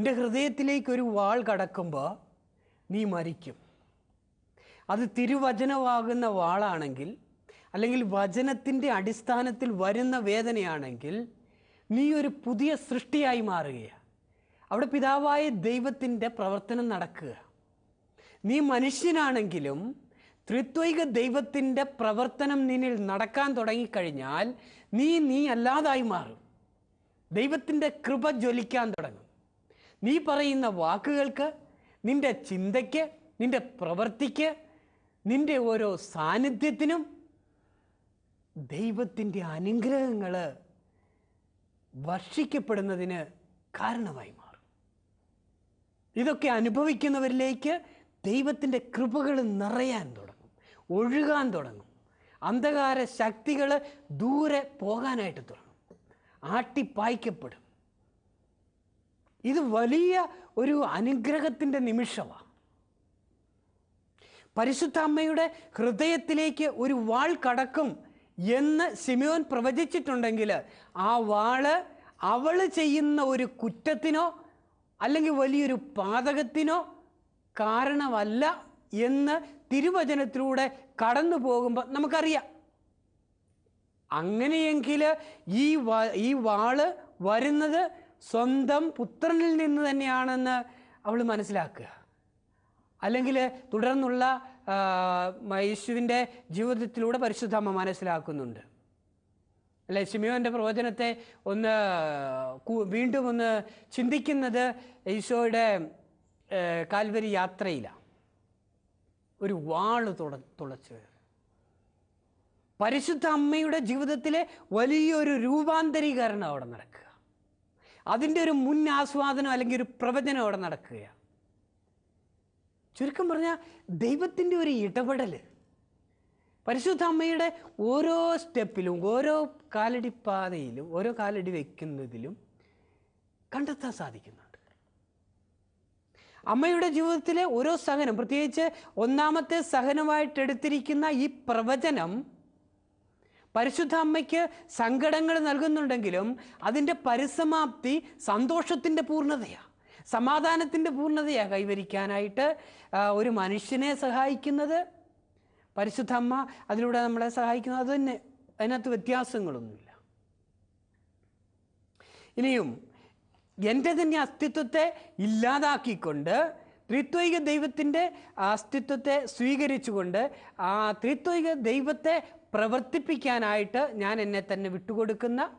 നിന്റെ ഹൃദയത്തിലേക്ക് ഒരു വാൾ കടക്കുമ്പോൾ നീ മരിക്കും. അത് തിരുവചനമാകുന്ന വാളാണെങ്കിൽ അല്ലെങ്കിൽ വചനത്തിന്റെ അടിസ്ഥാനത്തിൽ വരുന്ന വേദനയാണെങ്കിൽ നീ ഒരു പുതിയ സൃഷ്ടിയായി മാറുകയാണ് അവിടെ പിതാവായ ദൈവത്തിന്റെ പ്രവർത്തനം നടക്കുക. നീ മനുഷ്യനാണെങ്കിലും ത്രിത്വൈക ദൈവത്തിന്റെ പ്രവർത്തനം നിന്നിൽ നടക്കാൻ തുടങ്ങിക്കഴിഞ്ഞാൽ നീ നീ അല്ലാതായി മാറും. ദൈവത്തിന്റെ കൃപ ജ്വലിക്കാൻ തുടങ്ങും. നീ പറയുന്ന വാക്കുകൾക്ക് നിന്റെ ചിന്തയ്ക്ക് നിന്റെ പ്രവൃത്തിക്ക് നിന്റെ ഓരോ സാന്നിധ്യത്തിനും ദൈവത്തിന്റെ അനുഗ്രഹങ്ങൾ വർഷിക്കപ്പെടുന്നതിന് കാരണമായി മാറും. ഇതൊക്കെ അനുഭവിക്കുന്നവരിലേക്ക് ദൈവത്തിന്റെ കൃപകൾ നിറയാൻ തുടങ്ങും ഒഴുകാൻ തുടങ്ങും. അന്ധകാര ശക്തികൾ ദൂരെ പോകാനായിട്ട് തുടങ്ങും. ആട്ടിപ്പായ്ക്കപ്പെടും. ഇത് വലിയ ഒരു അനുഗ്രഹത്തിന്റെ നിമിഷമാണ്. പരിശുദ്ധ അമ്മയുടെ ഹൃദയത്തിലേക്ക് ഒരു വാൾ കടക്കും എന്ന് സിമിയോൻ പ്രവചിച്ചിട്ടുണ്ടെങ്കിൽ ആ വാൾ അവൾ ചെയ്യുന്ന ഒരു കുറ്റത്തിനോ അല്ലെങ്കിൽ വലിയൊരു പാതകത്തിനോ കാരണമല്ല എന്ന് തിരുവചനത്തിലൂടെ കടന്നു പോകുമ്പോൾ നമുക്കറിയാം. അങ്ങനെയെങ്കിൽ ഈ ഈ വാൾ വരുന്നത് സ്വന്തം പുത്രനിൽ നിന്ന് തന്നെയാണെന്ന് അവൾ മനസ്സിലാക്കുക. അല്ലെങ്കിൽ തുടർന്നുള്ള യേശുവിന്റെ ജീവിതത്തിലൂടെ പരിശുദ്ധമ്മ മനസ്സിലാക്കുന്നുണ്ട്. അല്ലെ ശിമിയോന്റെ പ്രവചനത്തെ ഒന്ന് വീണ്ടും ഒന്ന് ചിന്തിക്കുന്നത് ഈശോയുടെ കാൽവരി യാത്രയിലാണ് ഒരു വാൾ തുള തുളച്ച്. പരിശുദ്ധ അമ്മയുടെ ജീവിതത്തിലെ വലിയൊരു രൂപാന്തരീകരണം അവിടെ നടക്കുക. അതിന്റെ ഒരു മുൻ ആസ്വാദനം അല്ലെങ്കിൽ ഒരു പ്രവചനം അവിടെ നടക്കുകയാണ്. ചുരുക്കം പറഞ്ഞാൽ ദൈവത്തിന്റെ ഒരു ഇടപെടൽ. പരിശുദ്ധ അമ്മയുടെ ഓരോ സ്റ്റെപ്പിലും ഓരോ കാലടിപ്പാതയിലും ഓരോ കാലടി വയ്ക്കുന്നതിലും കണ്ടെത്താൻ സാധിക്കുന്നുണ്ട്. അമ്മയുടെ ജീവിതത്തിലെ ഓരോ സഹനം പ്രത്യേകിച്ച് ഒന്നാമത്തെ സഹനമായിട്ട് എടുത്തിരിക്കുന്ന ഈ പ്രവചനം പരിശുദ്ധ അമ്മയ്ക്ക് സങ്കടങ്ങൾ നൽകുന്നുണ്ടെങ്കിലും അതിന്റെ പരിസമാപ്തി സന്തോഷത്തിന്റെ പൂർണതയാണ് സമാധാനത്തിന്റെ പൂർണതയാണ് കൈവരിക്കാനായിട്ട് ഒരു മനുഷ്യനെ സഹായിക്കുന്നത്. പരിശുദ്ധ അമ്മ അതിലൂടെ നമ്മളെ സഹായിക്കുന്നത്. അത് തന്നെ അതിനകത്ത് വ്യത്യാസങ്ങളൊന്നുമില്ല. ഇനിയും എന്റെ തന്നെ അസ്തിത്വത്തെ ഇല്ലാതാക്കിക്കൊണ്ട് ത്രിത്വൈക ദൈവത്തിന്റെ അസ്തിത്വത്തെ സ്വീകരിച്ചുകൊണ്ട് ആ ത്രിത്വൈക ദൈവത്തെ പ്രവർത്തിപ്പിക്കാനായിട്ട് ഞാൻ എന്നെ തന്നെ വിട്ടുകൊടുക്കുന്ന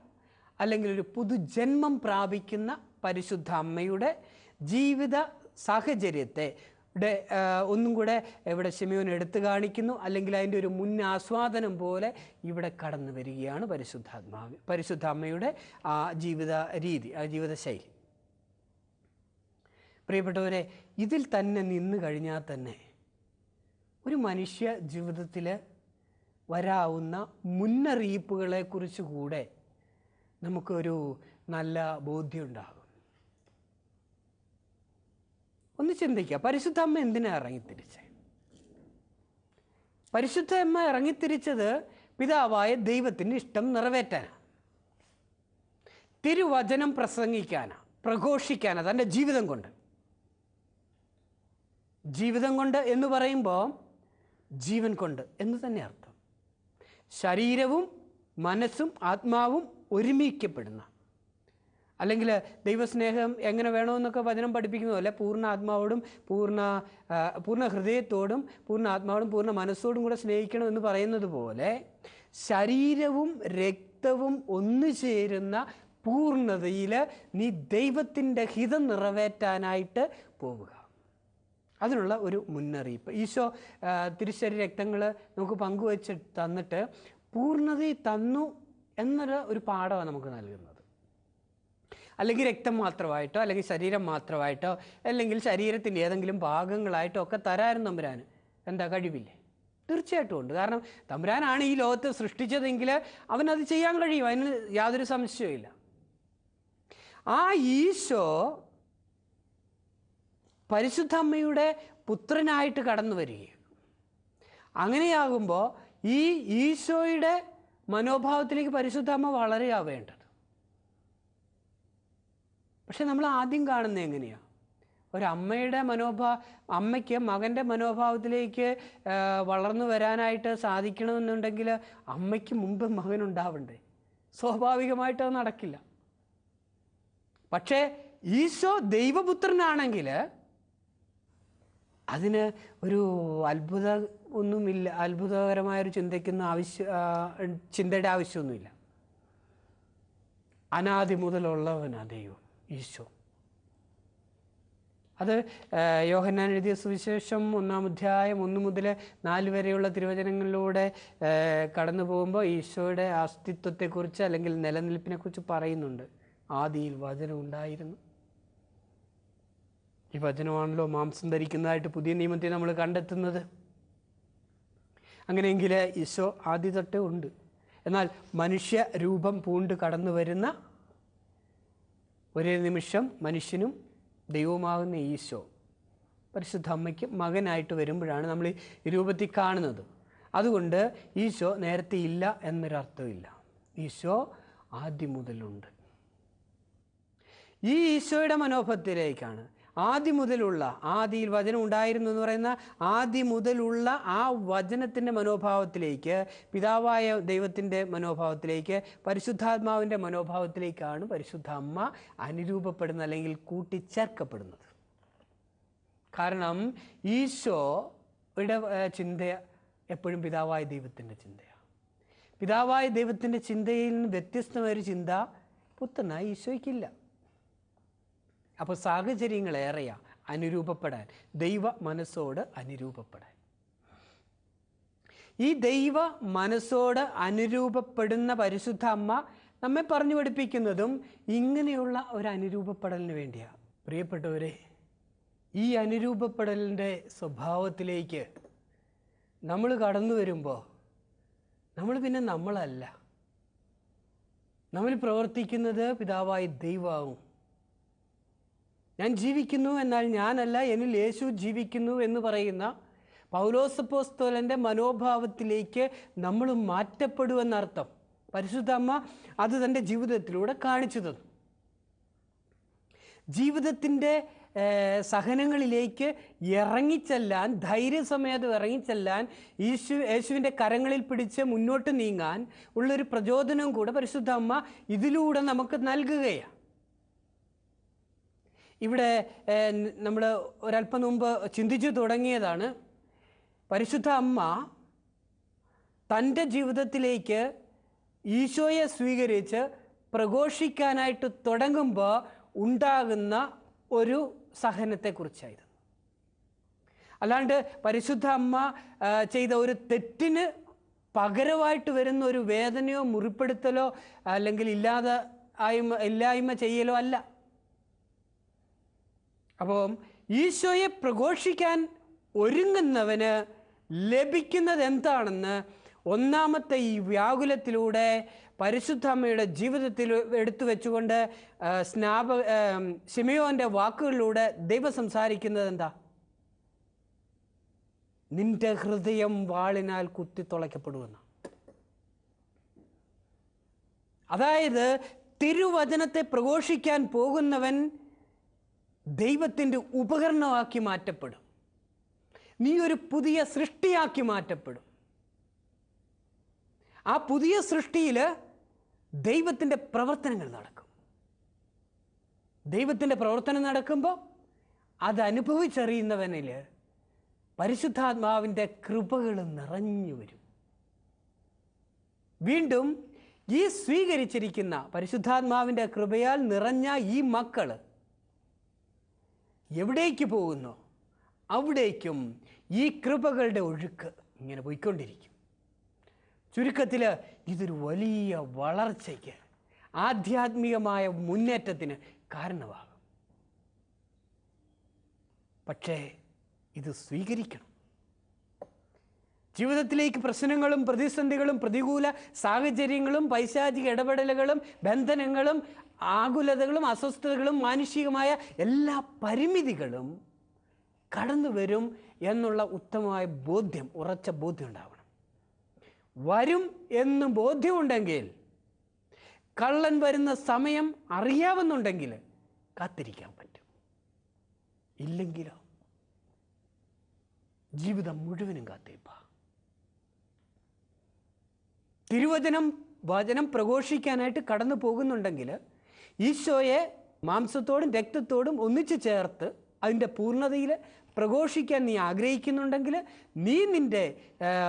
അല്ലെങ്കിൽ ഒരു പുതുജന്മം പ്രാപിക്കുന്ന പരിശുദ്ധ അമ്മയുടെ ജീവിത സാഹചര്യത്തെ ഇവിടെ ഒന്നും കൂടെ ഇവിടെ ഷിമിയോൻ എടുത്തു കാണിക്കുന്നു. അല്ലെങ്കിൽ അതിന്റെ ഒരു മുൻ ആസ്വാദനം പോലെ ഇവിടെ കടന്നു വരികയാണ് പരിശുദ്ധാത്മാവ് പരിശുദ്ധ അമ്മയുടെ ആ ജീവിത രീതി ആ ജീവിത ശൈലി പ്രിയപ്പെട്ടവരെ ഇതിൽ തന്നെ നിന്ന് കഴിഞ്ഞാൽ തന്നെ ഒരു മനുഷ്യ ജീവിതത്തിൽ വരാവുന്ന മുന്നറിയിപ്പുകളെക്കുറിച്ച് കൂടെ നമുക്കൊരു നല്ല ബോധ്യമുണ്ടാകും. ഒന്ന് ചിന്തിക്കുക. പരിശുദ്ധ അമ്മ എന്തിനാ ഇറങ്ങിത്തിരിച്ചത് പരിശുദ്ധ അമ്മ ഇറങ്ങിത്തിരിച്ചത് പിതാവായ ദൈവത്തിന്റെ ഇഷ്ടം നിറവേറ്റാനാണ്. തിരുവചനം പ്രസംഗിക്കാനാ പ്രഘോഷിക്കാനാ തന്റെ ജീവിതം കൊണ്ട്. ജീവിതം കൊണ്ട് എന്ന് പറയുമ്പോൾ ജീവൻ കൊണ്ട് എന്ന് തന്നെ അർത്ഥം. ശരീരവും മനസ്സും ആത്മാവും ഒരുമിക്കപ്പെടുന്ന. അല്ലെങ്കിൽ ദൈവസ്നേഹം എങ്ങനെ വേണമെന്നൊക്കെ വചനം പഠിപ്പിക്കുന്ന പോലെ പൂർണ ആത്മാവോടും പൂർണ പൂർണ ഹൃദയത്തോടും പൂർണ ആത്മാവോടും പൂർണ മനസ്സോടും കൂടെ സ്നേഹിക്കണം എന്ന് പറയുന്നത് പോലെ ശരീരവും രക്തവും ഒന്നു ചേരുന്ന പൂർണതയിൽ നീ ദൈവത്തിന്റെ ഹിതം നിറവേറ്റാനായിട്ട് പോവുക. അതിനുള്ള ഒരു മുന്നറിയിപ്പ്. ഈശോ തിരിശരി രക്തങ്ങൾ നമുക്ക് പങ്കുവച്ച് തന്നിട്ട് പൂർണതയിൽ തന്നു എന്നൊരു ഒരു പാഠമാണ് നമുക്ക് നൽകുന്നത്. അല്ലെങ്കിൽ രക്തം മാത്രമായിട്ടോ അല്ലെങ്കിൽ ശരീരം മാത്രമായിട്ടോ അല്ലെങ്കിൽ ശരീരത്തിന്റെ ഏതെങ്കിലും ഭാഗങ്ങളായിട്ടോ ഒക്കെ തരാനും തമ്പുരാൻ എന്താ കഴിവില്ലേ? തീർച്ചയായിട്ടും ഉണ്ട്. കാരണം തമ്പുരാനാണ് ഈ ലോകത്ത് സൃഷ്ടിച്ചതെങ്കിൽ അവനത് ചെയ്യാൻ കഴിയും. അതിന് യാതൊരു സംശയവും ആ ഈശോ പരിശുദ്ധ അമ്മയുടെ പുത്രനായിട്ട് കടന്നു വരികയും. അങ്ങനെയാകുമ്പോൾ ഈ ഈശോയുടെ മനോഭാവത്തിലേക്ക് പരിശുദ്ധമ്മ അമ്മ വളരെയാ വേണ്ടത് പക്ഷെ നമ്മൾ ആദ്യം കാണുന്നത് എങ്ങനെയാണ് ഒരമ്മയുടെ മനോഭാ അമ്മയ്ക്ക് മകന്റെ മനോഭാവത്തിലേക്ക് വളർന്നു വരാനായിട്ട് സാധിക്കണമെന്നുണ്ടെങ്കിൽ അമ്മയ്ക്ക് മുമ്പ് മകനുണ്ടാവണ്ടേ? സ്വാഭാവികമായിട്ട് അത് നടക്കില്ല. പക്ഷേ ഈശോ ദൈവപുത്രനാണെങ്കിൽ അതിന് ഒരു അത്ഭുത ഒന്നുമില്ല അത്ഭുതകരമായൊരു ചിന്തയ്ക്കൊന്നും ആവശ്യ ചിന്തയുടെ ആവശ്യമൊന്നുമില്ല. അനാദി മുതലുള്ളവനാ ദൈവം ഈശോ. അത് യോഹന്നാൻ എഴുതിയ സുവിശേഷം ഒന്നാം അധ്യായം ഒന്ന് മുതൽ നാല് വരെയുള്ള തിരുവചനങ്ങളിലൂടെ കടന്നു പോകുമ്പോൾ ഈശോയുടെ അസ്തിത്വത്തെക്കുറിച്ച് അല്ലെങ്കിൽ നിലനിൽപ്പിനെക്കുറിച്ച് പറയുന്നുണ്ട്. ആദിയിൽ വചനം ഉണ്ടായിരുന്നു. ഈ വചനമാണല്ലോ മാംസം ധരിക്കുന്നതായിട്ട് പുതിയ നിയമത്തെ നമ്മൾ കണ്ടെത്തുന്നത്. അങ്ങനെയെങ്കിൽ ഈശോ ആദ്യ തൊട്ടേ ഉണ്ട്. എന്നാൽ മനുഷ്യ രൂപം പൂണ്ട് കടന്നു വരുന്ന ഒരേ നിമിഷം മനുഷ്യനും ദൈവമാകുന്ന ഈശോ പരിശുദ്ധ അമ്മയ്ക്ക് മകനായിട്ട് വരുമ്പോഴാണ് നമ്മൾ ഈ രൂപത്തിൽ കാണുന്നത്. അതുകൊണ്ട് ഈശോ നേരത്തെ ഇല്ല എന്നൊരർത്ഥമില്ല ഈശോ ആദ്യം മുതലുണ്ട്. ഈ ഈശോയുടെ മനോഭത്തിലേക്കാണ് ആദ്യം മുതലുള്ള ആദിയിൽ വചനം ഉണ്ടായിരുന്നു എന്ന് പറയുന്ന ആദ്യം മുതലുള്ള ആ വചനത്തിന്റെ മനോഭാവത്തിലേക്ക് പിതാവായ ദൈവത്തിന്റെ മനോഭാവത്തിലേക്ക് പരിശുദ്ധാത്മാവിന്റെ മനോഭാവത്തിലേക്കാണ് പരിശുദ്ധ അമ്മ അനുരൂപപ്പെടുന്നത് അല്ലെങ്കിൽ കൂട്ടിച്ചേർക്കപ്പെടുന്നത്. കാരണം ഈശോയുടെ ചിന്ത എപ്പോഴും പിതാവായ ദൈവത്തിന്റെ ചിന്തയാണ്. പിതാവായ ദൈവത്തിന്റെ ചിന്തയിൽ നിന്ന് വ്യത്യസ്തമായൊരു ചിന്ത പുത്തനായി ഈശോയ്ക്കില്ല. അപ്പോൾ സാഹചര്യങ്ങൾ ഏറെയാ. അനുരൂപപ്പെടാൻ. ദൈവ മനസ്സോട് അനുരൂപപ്പെടാൻ. ഈ ദൈവ മനസ്സോട് അനുരൂപപ്പെടുന്ന പരിശുദ്ധ അമ്മ നമ്മെ പറഞ്ഞു പഠിപ്പിക്കുന്നതും ഇങ്ങനെയുള്ള ഒരു അനുരൂപപ്പെടലിന് വേണ്ടിയാണ് പ്രിയപ്പെട്ടവരെ ഈ അനുരൂപപ്പെടലിന്റെ സ്വഭാവത്തിലേക്ക് നമ്മൾ കടന്നു വരുമ്പോൾ നമ്മൾ പിന്നെ നമ്മളല്ല. നമ്മൾ പ്രവർത്തിക്കുന്നത് പിതാവായി ദൈവമാവും. ഞാൻ ജീവിക്കുന്നു എന്നാൽ ഞാനല്ല എന്നിൽ യേശു ജീവിക്കുന്നു എന്ന് പറയുന്ന പൗലോസപ്പോസ്തോലന്റെ മനോഭാവത്തിലേക്ക് നമ്മൾ മാറ്റപ്പെടുമെന്നർത്ഥം പരിശുദ്ധ അമ്മ അത് തന്റെ ജീവിതത്തിലൂടെ കാണിച്ചു തന്നു. ജീവിതത്തിന്റെ സഹനങ്ങളിലേക്ക് ഇറങ്ങിച്ചെല്ലാൻ ധൈര്യസമേതം ഇറങ്ങിച്ചെല്ലാൻ യേശു യേശുവിന്റെ കരങ്ങളിൽ പിടിച്ച് മുന്നോട്ട് നീങ്ങാൻ ഉള്ളൊരു പ്രചോദനം കൂടെ പരിശുദ്ധ അമ്മ ഇതിലൂടെ നമുക്ക് നൽകുകയാണ്. ഇവിടെ നമ്മൾ ഒരല്പം മുമ്പ് ചിന്തിച്ചു തുടങ്ങിയതാണ്. പരിശുദ്ധ അമ്മ തന്റെ ജീവിതത്തിലേക്ക് ഈശോയെ സ്വീകരിച്ച് പ്രഘോഷിക്കാനായിട്ട് തുടങ്ങുമ്പോൾ ഉണ്ടാകുന്ന ഒരു സഹനത്തെക്കുറിച്ചായിരുന്നു. അല്ലാണ്ട് പരിശുദ്ധ അമ്മ ചെയ്ത ഒരു തെറ്റിന് പകരമായിട്ട് വരുന്ന ഒരു വേദനയോ മുറിപ്പെടുത്തലോ അല്ലെങ്കിൽ ഇല്ലാതെ ആയ്മ ഇല്ലായ്മ ചെയ്യലോ അല്ല. അപ്പോൾ ഈശോയെ പ്രഘോഷിക്കാൻ ഒരുങ്ങുന്നവന് ലഭിക്കുന്നത് എന്താണെന്ന് ഒന്നാമത്തെ ഈ വ്യാകുലത്തിലൂടെ പരിശുദ്ധ അമ്മയുടെ ജീവിതത്തിൽ എടുത്തു വെച്ചുകൊണ്ട് സ്നാപ ആ, ശിമയോന്റെ വാക്കുകളിലൂടെ ദൈവം സംസാരിക്കുന്നത് എന്താ നിന്റെ ഹൃദയം വാളിനാൽ കുത്തിത്തുളയ്ക്കപ്പെടുമെന്ന് അതായത് തിരുവചനത്തെ പ്രഘോഷിക്കാൻ പോകുന്നവൻ ദൈവത്തിന്റെ ഉപകരണമാക്കി മാറ്റപ്പെടും. നീ ഒരു പുതിയ സൃഷ്ടിയാക്കി മാറ്റപ്പെടും. ആ പുതിയ സൃഷ്ടിയിൽ ദൈവത്തിന്റെ പ്രവർത്തനങ്ങൾ നടക്കും. ദൈവത്തിന്റെ പ്രവർത്തനം നടക്കുമ്പോൾ അത് അനുഭവിച്ചറിയുന്നവനിൽ പരിശുദ്ധാത്മാവിന്റെ കൃപകൾ നിറഞ്ഞു വരും. വീണ്ടും ഈ സ്വീകരിച്ചിരിക്കുന്ന പരിശുദ്ധാത്മാവിന്റെ കൃപയാൽ നിറഞ്ഞ ഈ മക്കൾ എവിടേക്ക് പോകുന്നു? അവിടേക്കും ഈ കൃപകളുടെ ഒഴുക്ക് ഇങ്ങനെ പോയിക്കൊണ്ടിരിക്കും. ചുരുക്കത്തിൽ ഇതൊരു വലിയ വളർച്ചയ്ക്ക് ആധ്യാത്മികമായ മുന്നേറ്റത്തിന് കാരണമാകും. പക്ഷേ ഇത് സ്വീകരിക്കണം. ജീവിതത്തിലേക്ക് പ്രശ്നങ്ങളും പ്രതിസന്ധികളും പ്രതികൂല സാഹചര്യങ്ങളും പൈശാചിക ഇടപെടലുകളും ബന്ധനങ്ങളും ആകുലതകളും അസ്വസ്ഥതകളും മാനുഷികമായ എല്ലാ പരിമിതികളും കടന്നു വരും എന്നുള്ള ഉത്തമമായ ബോധ്യം ഉറച്ച ബോധ്യം ഉണ്ടാവണം. വരും എന്ന് ബോധ്യമുണ്ടെങ്കിൽ കള്ളൻ വരുന്ന സമയം അറിയാമെന്നുണ്ടെങ്കിൽ കാത്തിരിക്കാൻ പറ്റും. ഇല്ലെങ്കിലോ? ജീവിതം മുഴുവനും കാത്തിരിപ്പാ. തിരുവചനം വചനം പ്രഘോഷിക്കാനായിട്ട് കടന്നു പോകുന്നുണ്ടെങ്കിൽ ഈശോയെ മാംസത്തോടും രക്തത്തോടും ഒന്നിച്ചു ചേർത്ത് അതിന്റെ പൂർണതയിൽ പ്രഘോഷിക്കാൻ നീ ആഗ്രഹിക്കുന്നുണ്ടെങ്കിൽ നീ നിന്റെ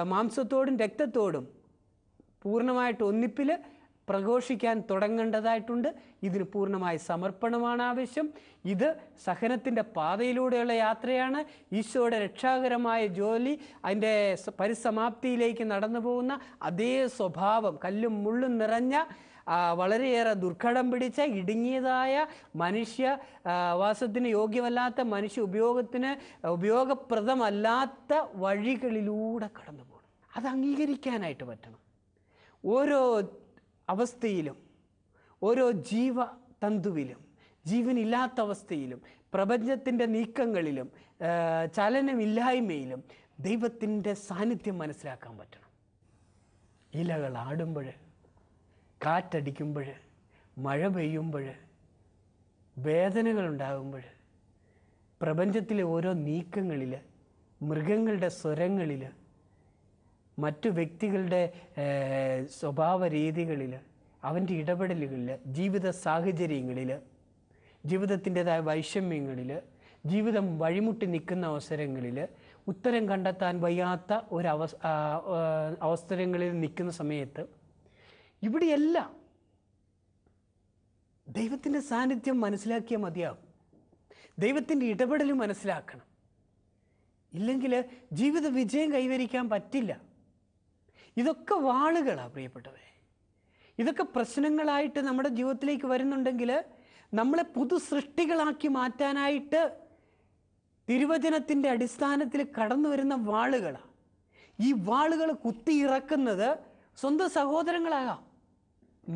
മാംസത്തോടും രക്തത്തോടും പൂർണമായിട്ട് ഒന്നിപ്പിൽ പ്രഘോഷിക്കാൻ തുടങ്ങേണ്ടതായിട്ടുണ്ട്. ഇതിന് പൂർണമായ സമർപ്പണമാണ് ആവശ്യം. ഇത് സഹനത്തിന്റെ പാതയിലൂടെയുള്ള യാത്രയാണ്. ഈശോയുടെ രക്ഷാകരമായ ജോലി അതിന്റെ പരിസമാപ്തിയിലേക്ക് നടന്നു പോകുന്ന അതേ സ്വഭാവം കല്ലും മുള്ളും നിറഞ്ഞ വളരെയേറെ ദുർഘടം പിടിച്ച ഇടുങ്ങിയതായ മനുഷ്യ വാസത്തിന് യോഗ്യമല്ലാത്ത മനുഷ്യ ഉപയോഗത്തിന് ഉപയോഗപ്രദമല്ലാത്ത വഴികളിലൂടെ കടന്നു പോകണം അത് അംഗീകരിക്കാനായിട്ട് പറ്റണം. ഓരോ അവസ്ഥയിലും ഓരോ ജീവ തന്തുവിലും ജീവനില്ലാത്ത അവസ്ഥയിലും പ്രപഞ്ചത്തിന്റെ നീക്കങ്ങളിലും ചലനമില്ലായ്മയിലും ദൈവത്തിന്റെ സാന്നിധ്യം മനസ്സിലാക്കാൻ പറ്റണം. ഇലകൾ ആടുമ്പോൾ കാറ്റടിക്കുമ്പോൾ മഴ പെയ്യുമ്പോൾ വേദനകളുണ്ടാകുമ്പോൾ പ്രപഞ്ചത്തിലെ ഓരോ നീക്കങ്ങളിൽ മൃഗങ്ങളുടെ സ്വരങ്ങളിൽ മറ്റു വ്യക്തികളുടെ സ്വഭാവ രീതികളിൽ അവന്റെ ഇടപെടലുകളിൽ ജീവിത സാഹചര്യങ്ങളിൽ ജീവിതത്തിന്റെതായ വൈഷമ്യങ്ങളിൽ ജീവിതം വഴിമുട്ടി നിൽക്കുന്ന അവസരങ്ങളിൽ ഉത്തരം കണ്ടെത്താൻ വയ്യാത്ത ഒരു അവസരങ്ങളിൽ നിൽക്കുന്ന സമയത്ത് ഇവിടെയെല്ലാം ദൈവത്തിന്റെ സാന്നിധ്യം മനസ്സിലാക്കിയാൽ മതിയാകും. ദൈവത്തിന്റെ ഇടപെടൽ മനസ്സിലാക്കണം. ഇല്ലെങ്കിൽ ജീവിത വിജയം കൈവരിക്കാൻ പറ്റില്ല. ഇതൊക്കെ വാളുകളാണ് പ്രിയപ്പെട്ടവരെ. ഇതൊക്കെ പ്രശ്നങ്ങളായിട്ട് നമ്മുടെ ജീവിതത്തിലേക്ക് വരുന്നുണ്ടെങ്കിൽ നമ്മളെ പുതു സൃഷ്ടികളാക്കി മാറ്റാനായിട്ട് തിരുവചനത്തിന്റെ അടിസ്ഥാനത്തിൽ കടന്നു വരുന്ന വാളുകളാണ് ഈ വാളുകൾ കുത്തിയിറക്കുന്നത് സ്വന്തം സഹോദരങ്ങളാകാം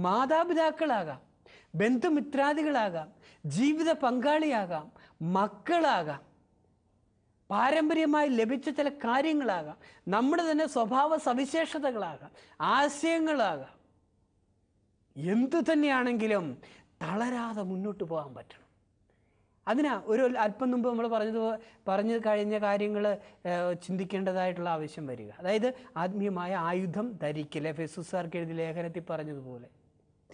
മാതാപിതാക്കളാകാം ബന്ധുമിത്രാദികളാകാം ജീവിത പങ്കാളിയാകാം മക്കളാകാം. പാരമ്പര്യമായി ലഭിച്ച ചില കാര്യങ്ങളാകാം. നമ്മുടെ തന്നെ സ്വഭാവ സവിശേഷതകളാകാം. ആശയങ്ങളാകാം. എന്തു തന്നെയാണെങ്കിലും തളരാതെ മുന്നോട്ട് പോകാൻ പറ്റണം. അതിനാ ഒരു അല്പം മുമ്പ് നമ്മൾ പറഞ്ഞത് പറഞ്ഞു കഴിഞ്ഞ കാര്യങ്ങൾ ചിന്തിക്കേണ്ടതായിട്ടുള്ള ആവശ്യം വരിക. അതായത് ആത്മീയമായ ആയുധം ധരിക്കൽ ഫെസുസാർക്ക് എഴുതി ലേഖനത്തിൽ പറഞ്ഞതുപോലെ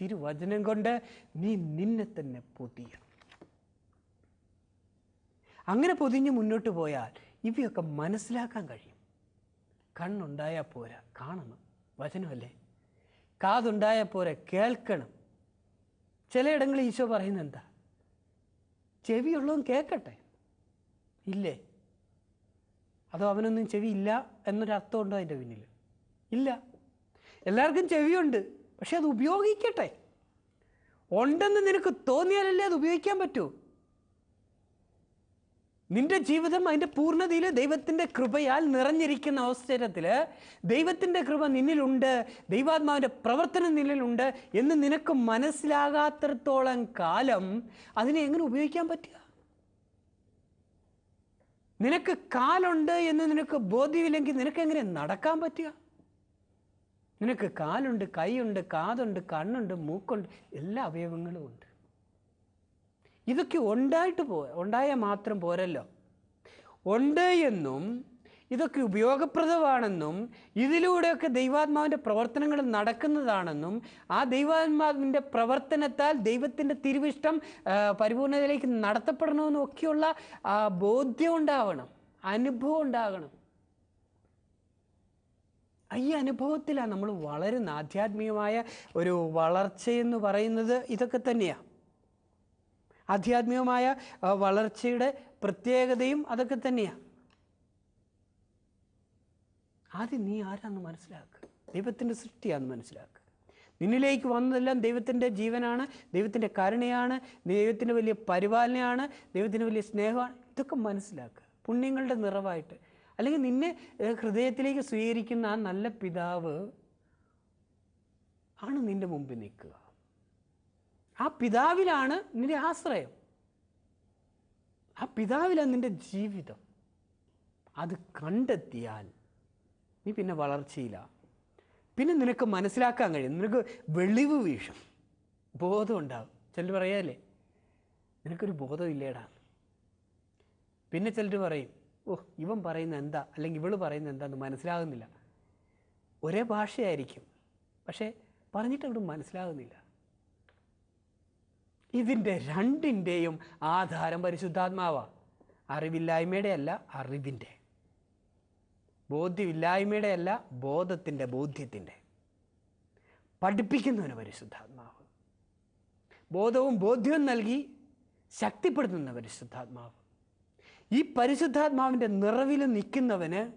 തിരുവചനം കൊണ്ട് നീ നിന്നെ തന്നെ പൊതിയണം. അങ്ങനെ പൊതിഞ്ഞ് മുന്നോട്ട് പോയാൽ ഇവയൊക്കെ മനസ്സിലാക്കാൻ കഴിയും. കണ്ണുണ്ടായാൽ പോരാ കാണണം വചനമല്ലേ? കാതുണ്ടായാൽ പോരാ കേൾക്കണം. ചിലയിടങ്ങളിൽ ഈശോ പറയുന്നത് എന്താ? ചെവിയുള്ളവൻ കേൾക്കട്ടെ. ഇല്ലേ? അതോ അവനൊന്നും ചെവി ഇല്ല എന്നൊരർത്ഥം ഉണ്ടോ അതിന്റെ പിന്നിൽ? ഇല്ല. എല്ലാവർക്കും ചെവിയുണ്ട് പക്ഷെ അത് ഉപയോഗിക്കട്ടെ. ഉണ്ടെന്ന് നിനക്ക് തോന്നിയാലല്ലേ അത് ഉപയോഗിക്കാൻ പറ്റൂ. നിന്റെ ജീവിതം അതിന്റെ പൂർണതയിൽ ദൈവത്തിന്റെ കൃപയാൽ നിറഞ്ഞിരിക്കുന്ന അവസരത്തിൽ ദൈവത്തിന്റെ കൃപ നിന്നിലുണ്ട് ദൈവാത്മാവിന്റെ പ്രവർത്തനം നിന്നിലുണ്ട് എന്ന് നിനക്ക് മനസ്സിലാകാത്തടത്തോളം കാലം അതിനെ എങ്ങനെ ഉപയോഗിക്കാൻ പറ്റുക? നിനക്ക് കാലുണ്ട് എന്ന് നിനക്ക് ബോധ്യമില്ലെങ്കിൽ നിനക്ക് എങ്ങനെ നടക്കാൻ പറ്റുക? നിനക്ക് കാലുണ്ട് കൈയുണ്ട് കാതുണ്ട് കണ്ണുണ്ട് മൂക്കുണ്ട് എല്ലാ അവയവങ്ങളും ഉണ്ട്. ഇതൊക്കെ ഉണ്ടായിട്ട് പോ ഉണ്ടായാൽ മാത്രം പോരല്ലോ. ഉണ്ട് എന്നും ഇതൊക്കെ ഉപയോഗപ്രദമാണെന്നും ഇതിലൂടെയൊക്കെ ദൈവാത്മാവിന്റെ പ്രവർത്തനങ്ങൾ നടക്കുന്നതാണെന്നും ആ ദൈവാത്മാവിന്റെ പ്രവർത്തനത്താൽ ദൈവത്തിന്റെ തിരുവിഷ്ടം പരിപൂർണതയിലേക്ക് നടത്തപ്പെടണമെന്നും ഒക്കെയുള്ള ബോധ്യം ഉണ്ടാവണം അനുഭവം ഉണ്ടാകണം. ഈ അനുഭവത്തിലാണ് നമ്മൾ വളരുന്ന ആധ്യാത്മികമായ ഒരു വളർച്ചയെന്ന് പറയുന്നത് ഇതൊക്കെ തന്നെയാണ് ആധ്യാത്മികമായ വളർച്ചയുടെ പ്രത്യേകതയും അതൊക്കെ തന്നെയാണ് ആദ്യം നീ ആരാന്ന് മനസ്സിലാക്കുക ദൈവത്തിന്റെ സൃഷ്ടിയാന്ന് മനസ്സിലാക്കുക നിന്നിലേക്ക് വന്നതെല്ലാം ദൈവത്തിന്റെ ജീവനാണ് ദൈവത്തിന്റെ കരുണയാണ് ദൈവത്തിന്റെ വലിയ പരിപാലനയാണ് ദൈവത്തിന്റെ വലിയ സ്നേഹമാണ്. ഇതൊക്കെ മനസ്സിലാക്കുക പുണ്യങ്ങളുടെ നിറവായിട്ട്. അല്ലെങ്കിൽ നിന്നെ ഹൃദയത്തിലേക്ക് സ്വീകരിക്കുന്ന ആ നല്ല പിതാവ് ആണ് നിന്റെ മുമ്പിൽ നിൽക്കുക. ആ പിതാവിലാണ് നിന്റെ ആശ്രയം. ആ പിതാവിലാണ് നിന്റെ ജീവിതം. അത് കണ്ടെത്തിയാൽ നീ പിന്നെ വളർച്ചയില്ല. പിന്നെ നിനക്ക് മനസ്സിലാക്കാൻ കഴിയും. നിനക്ക് വെളിവ് വീഴും. ബോധം ഉണ്ടാകും ചിലർ പറയാല്ലേ നിനക്കൊരു ബോധമില്ലേടാ പിന്നെ ചിലർ പറയും ഓ ഇവൻ പറയുന്ന എന്താ? അല്ലെങ്കിൽ ഇവൾ പറയുന്ന എന്താന്ന് മനസ്സിലാകുന്നില്ല. ഒരേ ഭാഷയായിരിക്കും. പക്ഷേ പറഞ്ഞിട്ട് അവിടെ മനസ്സിലാകുന്നില്ല. ഇതിന്റെ രണ്ടിന്റെയും ആധാരം പരിശുദ്ധാത്മാവാണ് അറിവില്ലായ്മയുടെ അല്ല അറിവിന്റെ. ബോധ്യമില്ലായ്മയുടെ അല്ല ബോധത്തിന്റെ ബോധ്യത്തിന്റെ. പഠിപ്പിക്കുന്നവന് പരിശുദ്ധാത്മാവ്. ബോധവും ബോധ്യവും നൽകി ശക്തിപ്പെടുത്തുന്ന പരിശുദ്ധാത്മാവ്. ഈ പരിശുദ്ധാത്മാവിന്റെ നിറവിൽ നിൽക്കുന്നവന്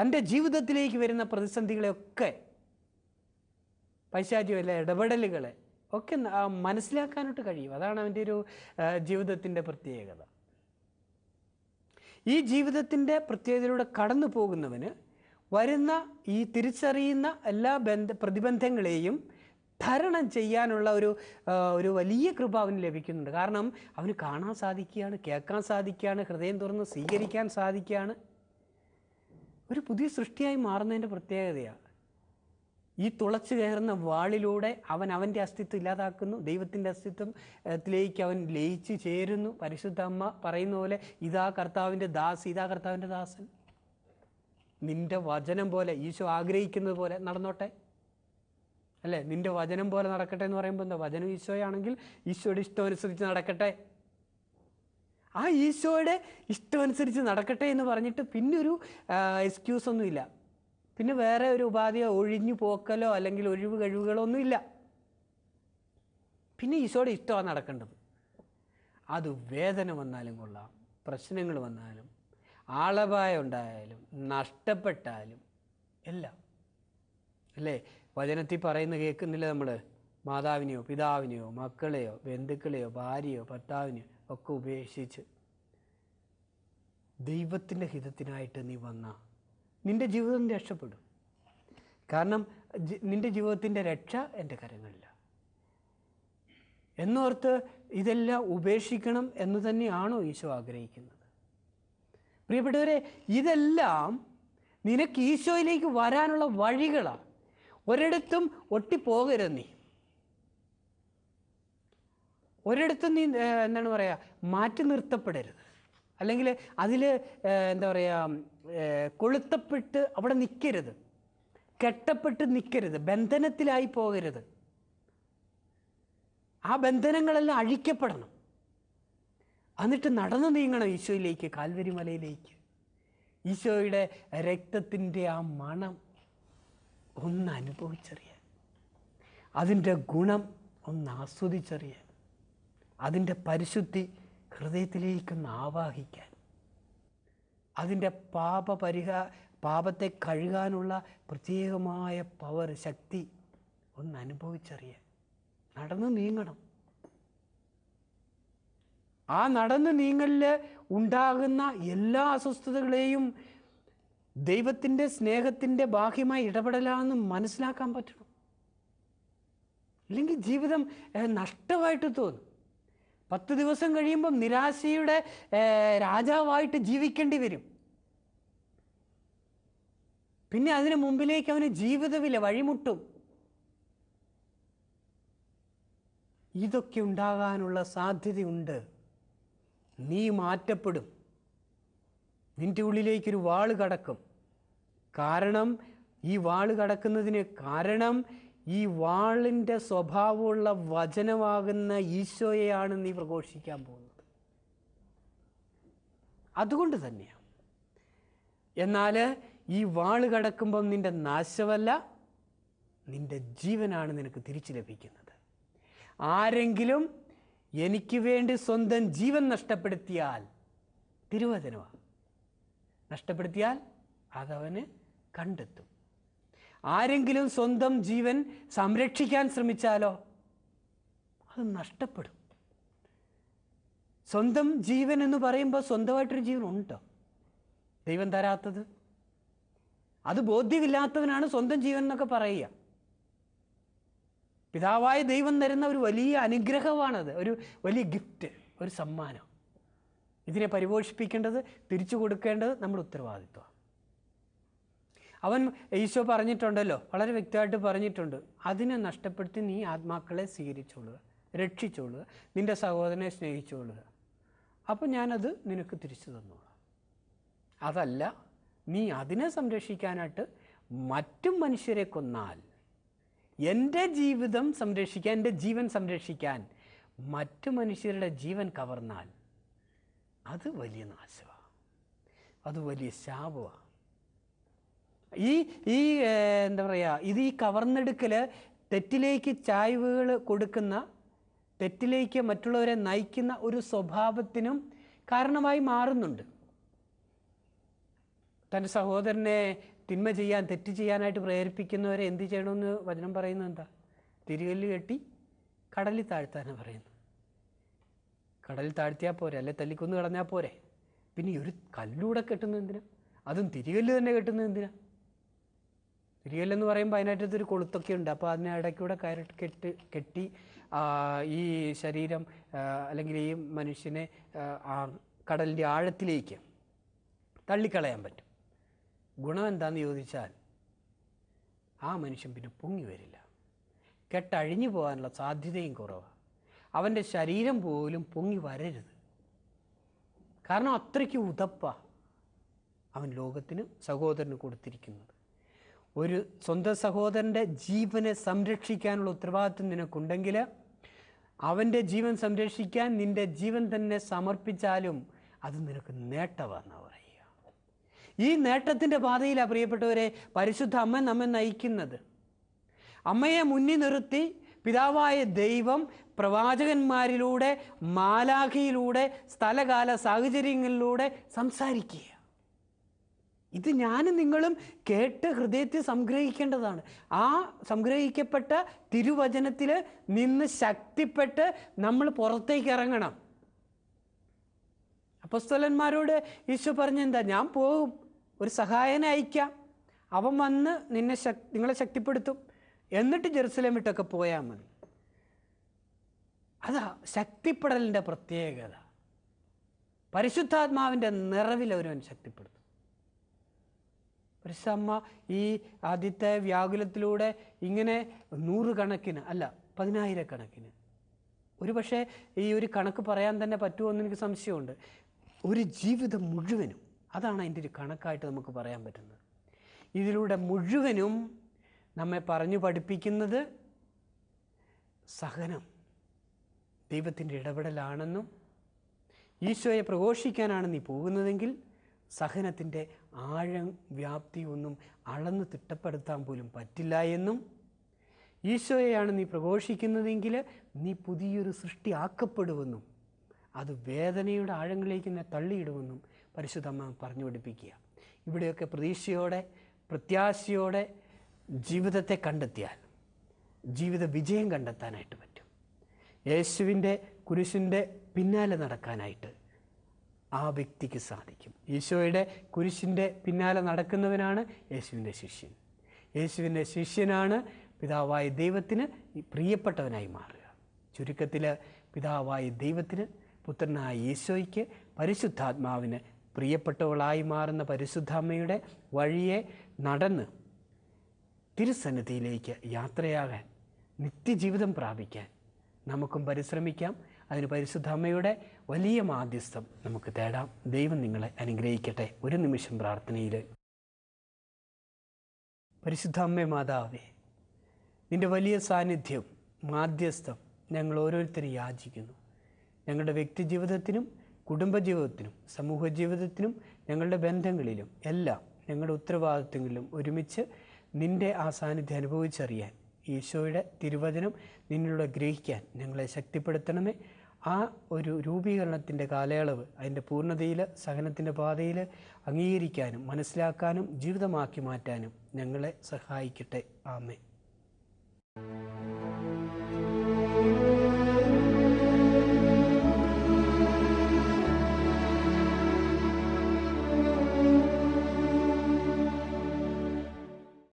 തന്റെ ജീവിതത്തിലേക്ക് വരുന്ന പ്രതിസന്ധികളെയൊക്കെ പൈശാചിയല്ല ഇടപെടലുകളെ ഒക്കെ മനസ്സിലാക്കാനായിട്ട് കഴിയും. അതാണ് അവന്റെ ഒരു ജീവിതത്തിന്റെ പ്രത്യേകത. ഈ ജീവിതത്തിന്റെ പ്രത്യേകതയിലൂടെ കടന്നു പോകുന്നവന് വരുന്ന ഈ തിരിച്ചറിയുന്ന എല്ലാ ബന്ധ പ്രതിബന്ധങ്ങളെയും തരണം ചെയ്യാനുള്ള ഒരു ഒരു വലിയ കൃപ അവന് ലഭിക്കുന്നുണ്ട്. കാരണം അവന് കാണാൻ സാധിക്കുകയാണ് കേൾക്കാൻ സാധിക്കുകയാണ് ഹൃദയം തുറന്ന് സ്വീകരിക്കാൻ സാധിക്കുകയാണ്. ഒരു പുതിയ സൃഷ്ടിയായി മാറുന്നതിന്റെ പ്രത്യേകതയാണ്. ഈ തുളച്ചു കയറുന്ന വാളിലൂടെ അവൻ അവന്റെ അസ്തിത്വം ഇല്ലാതാക്കുന്നു. ദൈവത്തിന്റെ അസ്തിത്വത്തിലേക്ക് അവൻ ലയിച്ചു ചേരുന്നു. പരിശുദ്ധ അമ്മ പറയുന്ന പോലെ ഇതാ കർത്താവിന്റെ ദാസ് ഇതാ കർത്താവിന്റെ ദാസൻ. നിന്റെ വചനം പോലെ ഈശോ ആഗ്രഹിക്കുന്നത് പോലെ നടന്നോട്ടെ? അല്ലേ? നിന്റെ വചനം പോലെ നടക്കട്ടെ എന്ന് പറയുമ്പോൾ എന്താ? വചനം ഈശോയാണെങ്കിൽ ഈശോയുടെ ഇഷ്ടം അനുസരിച്ച് നടക്കട്ടെ? ആ ഈശോയുടെ ഇഷ്ടം അനുസരിച്ച് നടക്കട്ടെ എന്ന് പറഞ്ഞിട്ട് പിന്നൊരു എക്സ്ക്യൂസ് ഒന്നുമില്ല. പിന്നെ വേറെ ഒരു ഉപാധിയോ ഒഴിഞ്ഞു പോക്കലോ അല്ലെങ്കിൽ ഒഴിവ് കഴിവുകളോ ഒന്നുമില്ല പിന്നെ ഈശോയുടെ ഇഷ്ടമാണ് നടക്കേണ്ടത്. അത് വേദന വന്നാലും കൊള്ളാം പ്രശ്നങ്ങൾ വന്നാലും ആളപായം ഉണ്ടായാലും നഷ്ടപ്പെട്ടാലും എല്ലാം. അല്ലേ? വചനത്തിൽ പറയുന്ന കേൾക്കുന്നില്ല നമ്മൾ മാതാവിനെയോ പിതാവിനെയോ മക്കളെയോ ബന്ധുക്കളെയോ ഭാര്യയോ ഭർത്താവിനെയോ ഒക്കെ ഉപേക്ഷിച്ച് ദൈവത്തിന്റെ ഹിതത്തിനായിട്ട് നീ വന്ന നിന്റെ ജീവിതം രക്ഷപ്പെടും. കാരണം നിന്റെ ജീവിതത്തിന്റെ രക്ഷ എന്റെ കരങ്ങളിലാണ് എന്നോർത്ത് ഇതെല്ലാം ഉപേക്ഷിക്കണം എന്ന് തന്നെയാണോ ഈശോ ആഗ്രഹിക്കുന്നത്? പ്രിയപ്പെട്ടവരെ ഇതെല്ലാം നിനക്ക് ഈശോയിലേക്ക് വരാനുള്ള വഴികളാണ് ഒരിടത്തും ഒട്ടിപ്പോകരുത് നീ. ഒരിടത്തും നീ എന്താണ് പറയുക മാറ്റി നിർത്തപ്പെടരുത്. അല്ലെങ്കിൽ അതിൽ എന്താ പറയുക കൊളുത്തപ്പെട്ട് അവിടെ നിൽക്കരുത് കെട്ടപ്പെട്ട് നിൽക്കരുത് ബന്ധനത്തിലായി പോകരുത്. ആ ബന്ധനങ്ങളെല്ലാം അഴിക്കപ്പെടണം. എന്നിട്ട് നടന്നു നീങ്ങണം ഈശോയിലേക്ക് കാൽവരി മലയിലേക്ക് ഈശോയുടെ രക്തത്തിന്റെ ആ മണം ഒന്ന് അനുഭവിച്ചറിയാൻ. അതിന്റെ ഗുണം ഒന്ന് ആസ്വദിച്ചറിയാൻ. അതിന്റെ പരിശുദ്ധി ഹൃദയത്തിലേക്കൊന്ന് ആവാഹിക്കാൻ അതിന്റെ പാപ പരിഹാ പാപത്തെ കഴുകാനുള്ള പ്രത്യേകമായ പവർ ശക്തി ഒന്ന് അനുഭവിച്ചറിയാൻ. നടന്ന് നീങ്ങണം. ആ നടന്ന് നീങ്ങലിൽ ഉണ്ടാകുന്ന എല്ലാ അസ്വസ്ഥതകളെയും ദൈവത്തിന്റെ സ്നേഹത്തിന്റെ ബാഹ്യമായി ഇടപെടലാണെന്ന് മനസ്സിലാക്കാൻ പറ്റണം. ഇല്ലെങ്കിൽ ജീവിതം നഷ്ടമായിട്ട് തോന്നും. പത്ത് ദിവസം കഴിയുമ്പം നിരാശയുടെ രാജാവായിട്ട് ജീവിക്കേണ്ടി വരും. പിന്നെ അതിന് മുമ്പിലേക്ക് അവന് ജീവിതമില്ല വഴിമുട്ടും. ഇതൊക്കെ ഉണ്ടാകാനുള്ള സാധ്യതയുണ്ട്. നീ മാറ്റപ്പെടും. നിന്റെ ഉള്ളിലേക്കൊരു വാൾ കടക്കും. കാരണം ഈ വാൾ കടക്കുന്നതിന് കാരണം ഈ വാളിന്റെ സ്വഭാവമുള്ള വചനമാകുന്ന ഈശോയെയാണ് നീ പ്രഘോഷിക്കാൻ പോകുന്നത്. അതുകൊണ്ട് തന്നെയാണ്. എന്നാൽ ഈ വാൾ കടക്കുമ്പം നിന്റെ നാശമല്ല നിന്റെ ജീവനാണ് നിനക്ക് തിരിച്ചു ലഭിക്കുന്നത്. ആരെങ്കിലും എനിക്ക് വേണ്ടി സ്വന്തം ജീവൻ നഷ്ടപ്പെടുത്തിയാൽ തിരുവചനമാണ് നഷ്ടപ്പെടുത്തിയാൽ അതവന് കണ്ടെത്തും. ആരെങ്കിലും സ്വന്തം ജീവൻ സംരക്ഷിക്കാൻ ശ്രമിച്ചാലോ? അത് നഷ്ടപ്പെടും. സ്വന്തം ജീവൻ എന്ന് പറയുമ്പോൾ സ്വന്തമായിട്ടൊരു ജീവൻ ഉണ്ടോ? ദൈവം തരാത്തത്? അത് ബോധ്യമില്ലാത്തവനാണ് സ്വന്തം ജീവൻ എന്നൊക്കെ പറയുക. പിതാവായ ദൈവം തരുന്ന ഒരു വലിയ അനുഗ്രഹമാണത്. ഒരു വലിയ ഗിഫ്റ്റ് ഒരു സമ്മാനം. ഇതിനെ പരിപോഷിപ്പിക്കേണ്ടത് തിരിച്ചു കൊടുക്കേണ്ടത് നമ്മുടെ ഉത്തരവാദിത്വമാണ്. അവൻ ഈശോ പറഞ്ഞിട്ടുണ്ടല്ലോ വളരെ വ്യക്തമായിട്ട് പറഞ്ഞിട്ടുണ്ട് അതിനെ നഷ്ടപ്പെടുത്തി നീ ആത്മാക്കളെ സ്വീകരിച്ചോളുക രക്ഷിച്ചോളുക നിന്റെ സഹോദരനെ സ്നേഹിച്ചോളുക. അപ്പം ഞാനത് നിനക്ക് തിരിച്ചു തന്നോളാം. അതല്ല നീ അതിനെ സംരക്ഷിക്കാനായിട്ട് മറ്റും മനുഷ്യരെ കൊന്നാൽ എന്റെ ജീവിതം സംരക്ഷിക്കാൻ എന്റെ ജീവൻ സംരക്ഷിക്കാൻ മറ്റു മനുഷ്യരുടെ ജീവൻ കവർന്നാൽ അത് വലിയ നാശമാണ് അത് വലിയ ശാപമാണ് ഈ ഈ എന്താ പറയുക ഇത് ഈ കവർന്നെടുക്കൽ തെറ്റിലേക്ക് ചായ്വുകൾ കൊടുക്കുന്ന തെറ്റിലേക്ക് മറ്റുള്ളവരെ നയിക്കുന്ന ഒരു സ്വഭാവത്തിനും കാരണമായി മാറുന്നുണ്ട്. തന്റെ സഹോദരനെ തിന്മ ചെയ്യാൻ തെറ്റ് ചെയ്യാനായിട്ട് പ്രേരിപ്പിക്കുന്നവരെ എന്ത് ചെയ്യണമെന്ന് വചനം പറയുന്നത് എന്താ? തിരികല്ല് കെട്ടി കടലിൽ താഴ്ത്താനാണ് പറയുന്നത്. കടലിൽ താഴ്ത്തിയാൽ പോരെ അല്ലെ തല്ലിക്കൊന്ന് കളഞ്ഞാൽ പോരെ. പിന്നെ ഒരു കല്ലൂടെ കെട്ടുന്നത് എന്തിനാ? അതും തിരികല്ല് തന്നെ കെട്ടുന്നത് എന്തിനാ? തിരികല്ലെന്ന് പറയുമ്പോൾ അതിനകത്ത് ഒരു കൊളുത്തൊക്കെ ഉണ്ട്. അപ്പോൾ അതിന് ഇടയ്ക്കൂടെ കയറി കെട്ട് കെട്ടി ഈ ശരീരം അല്ലെങ്കിൽ ഈ മനുഷ്യനെ കടലിന്റെ ആഴത്തിലേക്ക് തള്ളിക്കളയാൻ പറ്റും. ഗുണം എന്താണെന്ന് ചോദിച്ചാൽ ആ മനുഷ്യൻ പിന്നെ പൊങ്ങി വരില്ല. കെട്ടഴിഞ്ഞു പോകാനുള്ള സാധ്യതയും കുറവാണ് അവന്റെ ശരീരം പോലും പൊങ്ങി വരരുത്. കാരണം അത്രയ്ക്ക് ഉതപ്പ അവൻ ലോകത്തിന് സഹോദരന് കൊടുത്തിരിക്കുന്നത്. ഒരു സ്വന്തം സഹോദരന്റെ ജീവനെ സംരക്ഷിക്കാനുള്ള ഉത്തരവാദിത്വം നിനക്കുണ്ടെങ്കിൽ അവന്റെ ജീവൻ സംരക്ഷിക്കാൻ നിന്റെ ജീവൻ തന്നെ സമർപ്പിച്ചാലും അത് നിനക്ക് നേട്ടമാണെന്ന് പറയുക. ഈ നേട്ടത്തിന്റെ പാതയിലാണ് പ്രിയപ്പെട്ടവരെ പരിശുദ്ധ അമ്മ നമ്മെ നയിക്കുന്നത്. അമ്മയെ മുന്നിൽ നിർത്തി പിതാവായ ദൈവം പ്രവാചകന്മാരിലൂടെ മാലാഖിയിലൂടെ സ്ഥലകാല സാഹചര്യങ്ങളിലൂടെ സംസാരിക്കുക. ഇത് ഞാനും നിങ്ങളും കേട്ട് ഹൃദയത്തിൽ സംഗ്രഹിക്കേണ്ടതാണ്. ആ സംഗ്രഹിക്കപ്പെട്ട തിരുവചനത്തിൽ നിന്ന് ശക്തിപ്പെട്ട് നമ്മൾ പുറത്തേക്ക് ഇറങ്ങണം. അപ്പസ്തലന്മാരോട് ഈശോ പറഞ്ഞെന്താ? ഞാൻ പോകും. ഒരു സഹായനെ അയക്കാം. അവൻ വന്ന് നിന്നെ ശക് നിങ്ങളെ ശക്തിപ്പെടുത്തും. എന്നിട്ട് ജെറുസലേം വിട്ടൊക്കെ പോയാൽ മതി. അതാ ശക്തിപ്പെടലിന്റെ പ്രത്യേകത. പരിശുദ്ധാത്മാവിന്റെ നിറവിൽ ഒരുവൻ ശക്തിപ്പെടുത്തും. പരിശുദ്ധമ്മ ഈ ആദ്യത്തെ വ്യാകുലത്തിലൂടെ ഇങ്ങനെ നൂറുകണക്കിന് അല്ല പതിനായിരക്കണക്കിന്. ഒരു പക്ഷേ ഈ ഒരു കണക്ക് പറയാൻ തന്നെ പറ്റുമോ എനിക്ക് സംശയമുണ്ട്. ഒരു ജീവിതം മുഴുവനും അതാണ് അതിന്റെ ഒരു കണക്കായിട്ട് നമുക്ക് പറയാൻ പറ്റുന്നത്. ഇതിലൂടെ മുഴുവനും നമ്മെ പറഞ്ഞു പഠിപ്പിക്കുന്നത് സഹനം. ദൈവത്തിന്റെ ഇടപെടലാണെന്നും ഈശോയെ പ്രഘോഷിക്കാനാണ് നീ പോകുന്നതെങ്കിൽ സഹനത്തിന്റെ ആഴം വ്യാപ്തി ഒന്നും അളന്ന് തിട്ടപ്പെടുത്താൻ പോലും പറ്റില്ല എന്നും ഈശോയെയാണ് നീ പ്രഘോഷിക്കുന്നതെങ്കിൽ നീ പുതിയൊരു സൃഷ്ടി ആക്കപ്പെടുമെന്നും അത് വേദനയുടെ ആഴങ്ങളിലേക്ക് നിന്നെ തള്ളിയിടുമെന്നും പരിശുദ്ധമ്മ പറഞ്ഞു പഠിപ്പിക്കുക. ഇവിടെയൊക്കെ പ്രതീക്ഷയോടെ പ്രത്യാശയോടെ ജീവിതത്തെ കണ്ടെത്തിയാൽ ജീവിത വിജയം കണ്ടെത്താനായിട്ട് പറ്റും. യേശുവിന്റെ കുരിശിന്റെ പിന്നാലെ നടക്കാനായിട്ട് ആ വ്യക്തിക്ക് സാധിക്കും. ഈശോയുടെ കുരിശിന്റെ പിന്നാലെ നടക്കുന്നവനാണ് യേശുവിന്റെ ശിഷ്യൻ. യേശുവിന്റെ ശിഷ്യനാണ് പിതാവായ ദൈവത്തിന് പ്രിയപ്പെട്ടവനായി മാറുക. ചുരുക്കത്തിൽ പിതാവായ ദൈവത്തിന് പുത്രനായ ഈശോയ്ക്ക് പരിശുദ്ധാത്മാവിന് പ്രിയപ്പെട്ടവളായി മാറുന്ന പരിശുദ്ധാമ്മയുടെ വഴിയെ നടന്ന് തിരുസന്നിധിയിലേക്ക് യാത്രയാകാൻ നിത്യജീവിതം പ്രാപിക്കാൻ നമുക്കും പരിശ്രമിക്കാം. അതിന് പരിശുദ്ധ അമ്മയുടെ വലിയ മാധ്യസ്ഥം നമുക്ക് തേടാം. ദൈവം നിങ്ങളെ അനുഗ്രഹിക്കട്ടെ. ഒരു നിമിഷം പ്രാർത്ഥനയിൽ. പരിശുദ്ധ അമ്മ മാതാവേ നിന്റെ വലിയ സാന്നിധ്യം മാധ്യസ്ഥം ഞങ്ങൾ ഓരോരുത്തരും യാചിക്കുന്നു. ഞങ്ങളുടെ വ്യക്തി ജീവിതത്തിനും കുടുംബജീവിതത്തിനും സമൂഹ ജീവിതത്തിനും ഞങ്ങളുടെ ബന്ധങ്ങളിലും എല്ലാം ഞങ്ങളുടെ ഉത്തരവാദിത്വങ്ങളിലും ഒരുമിച്ച് നിന്റെ ആ സാന്നിധ്യം അനുഭവിച്ചറിയാൻ ഈശോയുടെ തിരുവചനം നിന്നിലൂടെ ഗ്രഹിക്കാൻ ഞങ്ങളെ ശക്തിപ്പെടുത്തണമേ. ആ ഒരു രൂപീകരണത്തിന്റെ കാലയളവ് അതിന്റെ പൂർണതയിൽ സഹനത്തിന്റെ പാതയിൽ അംഗീകരിക്കാനും മനസ്സിലാക്കാനും ജീവിതമാക്കി മാറ്റാനും ഞങ്ങളെ സഹായിക്കട്ടെ. ആമേ